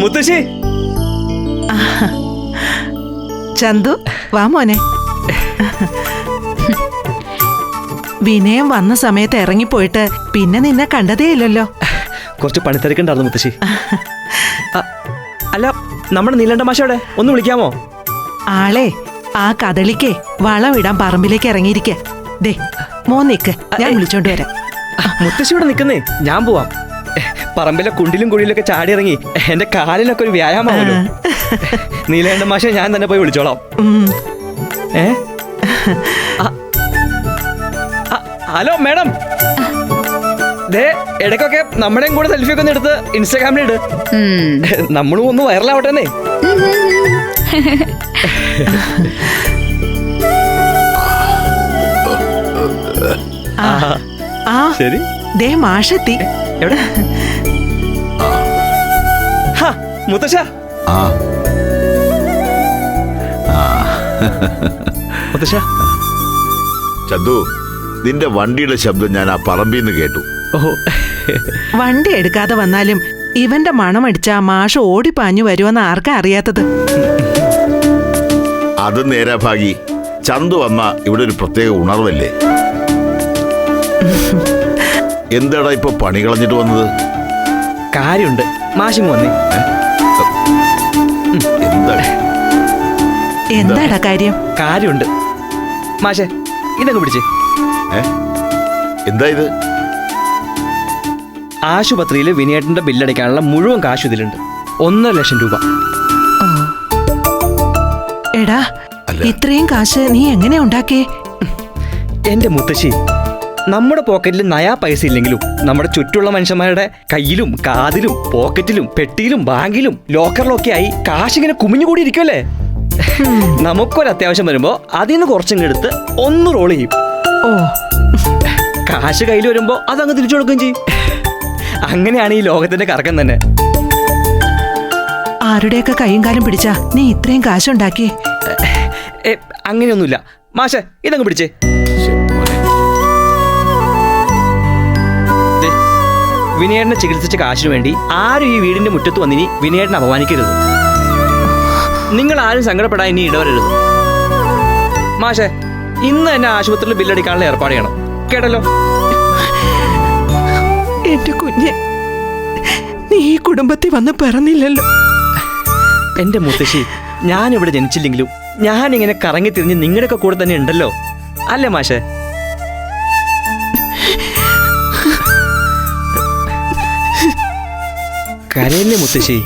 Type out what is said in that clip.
മുത്തശ്ശി. ചന്തു വാ മോനെ. വിനയം വന്ന സമയത്ത് ഇറങ്ങിപ്പോയിട്ട് പിന്നെ നിന്നെ കണ്ടതേ ഇല്ലല്ലോ കുറച്ച് പണിത്തിരക്കുണ്ടായിരുന്നു മുത്തശ്ശി. അല്ല നമ്മുടെ നീലണ്ട മാഷവിടെ? ഒന്ന് വിളിക്കാമോ? ആളെ ആ കദളിക്കേ ഇടാൻ പറമ്പിലേക്ക് ഇറങ്ങിയിരിക്കേ. ദേ മോൻ നിക്ക്. ഞാൻ വിളിച്ചോണ്ട് വരാം. മുത്തശ്ശി ഇവിടെ നിൽക്കുന്നേ. ഞാൻ പോവാം. പറമ്പിലെ കുണ്ടിലും കുഴിയിലൊക്കെ ചാടി ഇറങ്ങി എന്റെ കാലിനൊക്കെ ഒരു വ്യായാമമാവല്ലോ നീലേണ്ട മാഷെ ഞാൻ തന്നെ പോയി വിളിച്ചോളാം. ഏ? Hello madam. ദേ ഇടയ്ക്കൊക്കെ നമ്മുടെയും കൂടെ സെൽഫി ഒക്കെ ഒന്ന് എടുത്ത് ഇൻസ്റ്റാഗ്രാമിൽ ഇട്. നമ്മളും ഒന്ന് വൈറലാവട്ടെന്നേ ശരി. ദേ മാഷെത്തി. എവിടെ? ഹാ, മുത്തശ്ശ. ആ. മുത്തശ്ശ. ചന്തു നിന്റെ വണ്ടിയുടെ ശബ്ദം ഞാൻ ആ പറമ്പിൽ നിന്ന് കേട്ടു. ഓഹോ വണ്ടി എടുക്കാതെ വന്നാലും ഇവന്റെ മണമടിച്ച മാഷ് ഓടിപ്പാഞ്ഞു വരുമെന്ന് ആർക്കാ അറിയാത്തത്? അത് നേരാ ഭാഗി. ചന്തു വന്ന ഇവിടെ ഒരു പ്രത്യേക ഉണർവല്ലേ? എന്താടാ ഇപ്പൊ പണി കളഞ്ഞിട്ട് വന്നത്? കാര്യമുണ്ട് മാഷിങ് വന്നേ. എന്താ? എന്താടാ കാര്യം? കാര്യമുണ്ട് മാഷെ ഇതങ്ങ് പിടിച്ച്? ഏ? എന്താ ഇത്? ആശുപത്രിയിൽ വിനയേട്ടന്റെ ബില്ലടയ്ക്കാനുള്ള മുഴുവൻ കാശ് ഇതിലുണ്ട്. ഒന്നര ലക്ഷം രൂപ. ഓ. എടാ അല്ല. ഇത്രയും കാശ് നീ എങ്ങനെ ഉണ്ടാക്കിയേ? എന്റെ മുത്തശ്ശി നമ്മുടെ പോക്കറ്റിൽ നയാ പൈസ ഇല്ലെങ്കിലും നമ്മുടെ ചുറ്റുള്ള മനുഷ്യന്മാരുടെ കയ്യിലും കാതിലും പോക്കറ്റിലും പെട്ടിയിലും ബാങ്കിലും ലോക്കറിലും ഒക്കെ ആയി കാശ് ഇങ്ങനെ കുമിഞ്ഞുകൂടി ഇരിക്കുമല്ലേ നമുക്കൊരു അത്യാവശ്യം വരുമ്പോ അതിൽ നിന്ന് കുറച്ചിങ്ങ് എടുത്ത് ഒന്ന് റോൾ ചെയ്യും. ഓ. കാശ് കയ്യിൽ വരുമ്പോ അതങ്ങ് തിരിച്ചു കൊടുക്കുകയും ചെയ്യും. അങ്ങനെയാണ് ഈ ലോകത്തിന്റെ കറക്കം തന്നെ. ആരുടെയൊക്കെ കൈയും കാലും പിടിച്ചാ നീ ഇത്രയും കാശുണ്ടാക്കി അങ്ങനെയൊന്നുമില്ല. മാഷെ ഇതങ്ങ് പിടിച്ചേ. വിനയേട്ടനെ ചികിത്സിച്ച കാശിനു വേണ്ടി ആരും ഈ വീടിന്റെ മുറ്റത്ത് വന്നിനി വിനയേട്ടനെ അപമാനിക്കരുത്. നിങ്ങൾ ആരും സങ്കടപ്പെടാൻ ഇനി ഇടവരരുത്. മാഷെ ഇന്ന് തന്നെ ആശുപത്രിയിൽ ബില്ലടിക്കാനുള്ള ഏർപ്പാട് ചെയ്യണം. കേട്ടല്ലോ? എന്റെ കുഞ്ഞെ നീ ഈ കുടുംബത്തിൽ വന്ന് പിറന്നില്ലല്ലോ. എന്റെ മുത്തശ്ശി ഞാൻ ഇവിടെ ജനിച്ചില്ലെങ്കിലും ഞാൻ ഇങ്ങനെ കറങ്ങി തിരിഞ്ഞ് നിങ്ങളുടെയൊക്കെ കൂടെ തന്നെ ഉണ്ടല്ലോ. അല്ലേ മാഷെ? കരയല്ലേ മുത്തശ്ശി.